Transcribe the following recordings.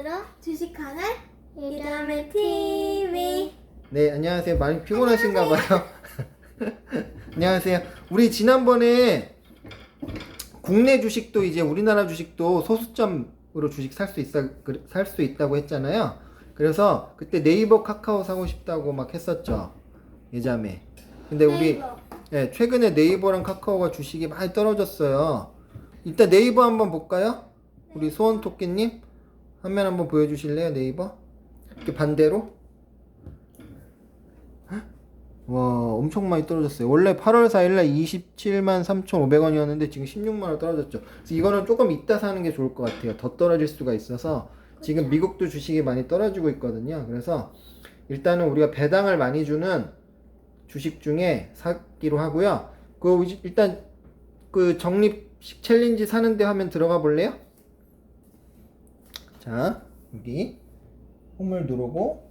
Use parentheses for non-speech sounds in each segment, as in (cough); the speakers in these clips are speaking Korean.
오늘은 주식하는 이담의 TV 네, 안녕하세요. 많이 피곤하신가 봐요. (laughs) 안녕하세요. 우리 지난번에 국내 주식도 이제 우리나라 주식도 소수점으로 주식 살 수 있어 살수 있다고 했잖아요. 그래서 그때 네이버 카카오 사고 싶다고 막 했었죠. 예자매. 근데 우리 네이버. 네, 최근에 네이버랑 카카오가 주식이 많이 떨어졌어요. 일단 네이버 한번 볼까요? 우리 소원 토끼님 화면 한번 보여주실래요? 네이버 이렇게 반대로 헉? 와 엄청 많이 떨어졌어요. 원래 8월 4일날 27만 3,500원이었는데 지금 16만 원 떨어졌죠. 그래서 이거는 조금 이따 사는 게 좋을 것 같아요. 더 떨어질 수가 있어서 지금 미국도 주식이 많이 떨어지고 있거든요. 그래서 일단은 우리가 배당을 많이 주는 주식 중에 사기로 하고요. 그 일단 그 적립식 챌린지 사는데 화면 들어가 볼래요? 자 여기 홈을 누르고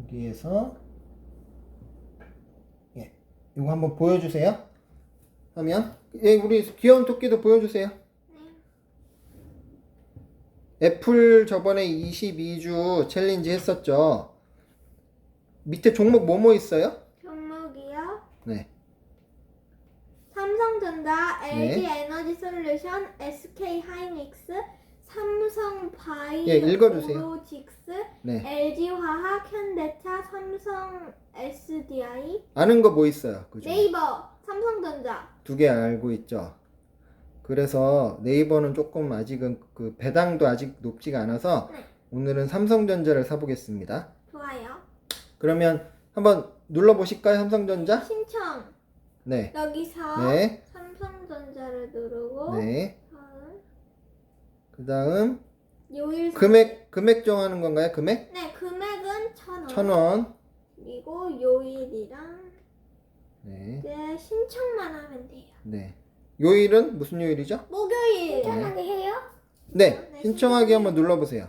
여기에서 예 이거 한번 보여주세요. 하면 예 우리 귀여운 토끼도 보여주세요. 애플 저번에 22주 챌린지 했었죠. 밑에 종목 뭐뭐 있어요? 종목이요 네. 삼성전자, LG 네. 에너지 솔루션, SK 하이닉스, 삼성 예, 읽어주세요. 바이오로직스, 네. LG 화학, 현대차, 삼성 SDI, 아는 거 뭐 있어요? 그죠? 네이버, 삼성전자. 두 개 알고 있죠. 그래서 네이버는 조금 아직은 그 배당도 아직 높지가 않아서 네. 오늘은 삼성전자를 사보겠습니다. 좋아요. 그러면 한번 눌러 보실까요? 삼성전자? 신청. 네. 여기서 네. 삼성전자를 누르고 네. 그 다음 요일 금액, 금액 정하는 건가요? 금액? 네 금액은 천 원. 천 원. 그리고 요일이랑 네. 이제 신청만 하면 돼요. 네. 요일은 무슨 요일이죠? 목요일 신청하게 해요? 네. 네, 신청하기 한번 눌러보세요.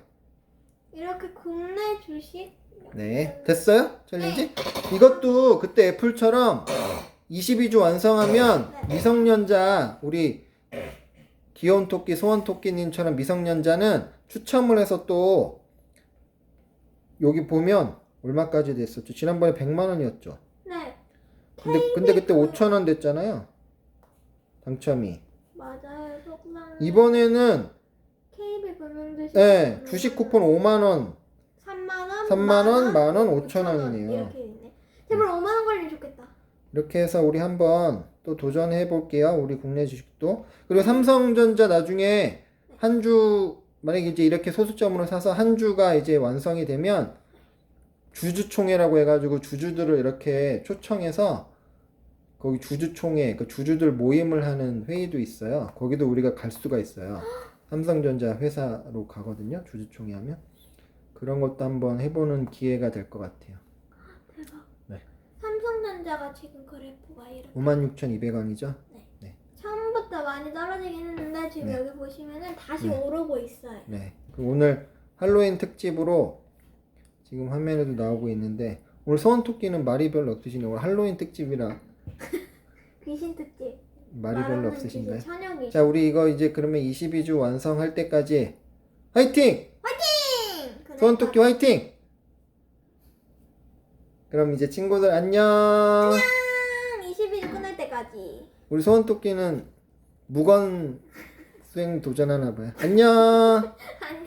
이렇게 국내 주식 네. 됐어요? 챌린지? 이것도 그때 애플처럼 22주 완성하면 미성년자, 우리 귀여운 토끼, 소원 토끼님처럼 미성년자는 추첨을 해서 또 여기 보면 얼마까지 됐었죠? 지난번에 100만 원이었죠. 네 근데, 근데 그때 5천 원 됐잖아요. 당첨이. 맞아요 속상 이번에는 KB 금융주식 네, 주식 쿠폰 5만 원. 3만 원, 3만 원, 만 원, 5천 5천 원 원이네요. 이렇게 있네. 제발 5만 원 걸리면 좋겠다. 이렇게 해서 우리 한번 또 도전해 볼게요. 우리 국내 주식도. 그리고 삼성전자 나중에 한 주 만약에 이제 이렇게 소수점으로 사서 한 주가 이제 완성이 되면 주주총회라고 해가지고 주주들을 이렇게 초청해서 거기 주주총회, 그 주주들 모임을 하는 회의도 있어요. 거기도 우리가 갈 수가 있어요. 삼성전자 회사로 가거든요. 주주총회 하면. 그런 것도 한번 해보는 기회가 될 것 같아요. 대박. 네. 삼성전자가 지금 그래프가 이렇게 56,200원이죠? 처음부터 많이 떨어지긴 했는데 지금 네. 여기 보시면은 다시 네. 오르고 있어요. 네. 그 오늘 할로윈 특집으로 지금 화면에도 나오고 있는데 오늘 소원토끼는 말이 별로 없으시네요. 오늘 할로윈 특집이라 (laughs) 귀신 특집. 말이 별로 없으신가요? 귀신, 천연 자, 우리 이거 이제 그러면 22주 완성할 때까지 화이팅! 귀신. 소원토끼 화이팅! 그럼 이제 친구들 안녕! 22주 끝날 때까지. 우리 소원토끼는 무건 수행 도전하나 봐요. 안녕! (laughs)